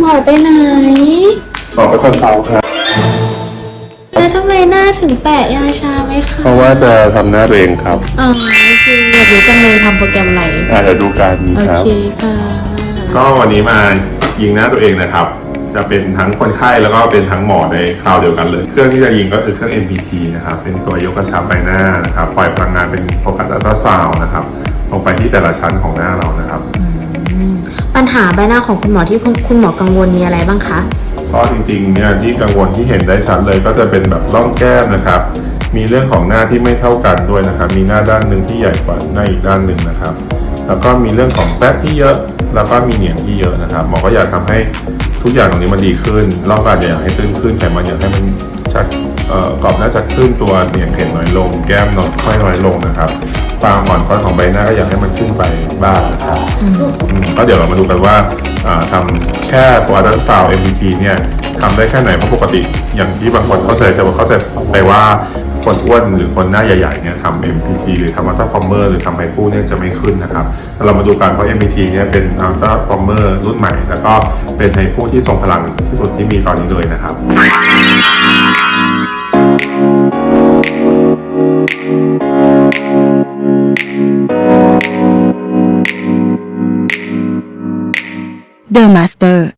หมอไปไหน ออกไปคอนซัลท์ครับ แล้วทำไมหน้าถึงแปะยาชาไหมคะเพราะว่าจะทำหน้าตัวเองครับ อ๋อโอเคอยากรู้จังเลยทำโปรแกรมอะไร อ่าเดี๋ยวดูกันโอครับ เคค่ะก็วันนี้มายิงหน้าตัวเองนะครับ จะเป็นทั้งคนไข้แล้วก็เป็นทั้งหมอในคราวเดียวกันเลย เครื่องที่จะยิงก็คือเครื่อง MPT นะครับ เป็นตัวยกกระชับใบหน้านะครับ ปล่อยพลังงานเป็นโฟกัสอัลตราซาวน์นะครับ ลงไปที่แต่ละชั้นของหน้าเรานะครับปัญ หาใบหน้าของคุณหมอที่คุณคุณหมอกังวลมีอะไรบ้างคะ ก็จริงๆเนี่ยที่กังวลที่เห็นได้ชัดเลยก็จะเป็นแบบร่องแก้มนะครับ มีเรื่องของหน้าที่ไม่เท่ากันด้วยนะครับ มีหน้าด้านหนึ่งที่ใหญ่กว่าหน้าอีกด้านหนึ่งนะครับ แล้วก็มีเรื่องของแป๊บที่เยอะ แล้วก็มีเหนียงที่เยอะนะครับ หมอก็อยากทำให้ทุกอย่างตรงนี้มันดีขึ้นร่องกานอยากให้ตื้นขึ้นไขมันอยากให้มันชัดเอ่อกรอบหน้าชัดขึ้นตัวเหนียงเห็นน้อยลง แก้มน้อยค่อยน้อยลงนะครับความอ่อนก้อนของใบหน้าก็อยากให้มันขึ้นไปบ้างนะครับ ก็เดี๋ยวเรามาดูกันว่าอ่าทำแค่ตัวดันซาว MPT เนี่ยทำได้แค่ไหนเพราะปกติอย่างที่บางคนเข้าใจจะเข้าใจไปว่าคนอ้วนหรือคนหน้าใหญ่ๆเนี่ยทำ MPT หรือทำอัลตราฟอร์เมอร์หรือทำไฮฟูเนี่ยจะไม่ขึ้นนะครับเรามาดูกันเพราะ MPT เนี่ยเป็นอัลตราฟอร์เมอร์รุ่นใหม่ แล้วก็เป็นไฮฟูที่ทรงพลังที่สุดที่มีตอนนี้เลยนะครับ The Master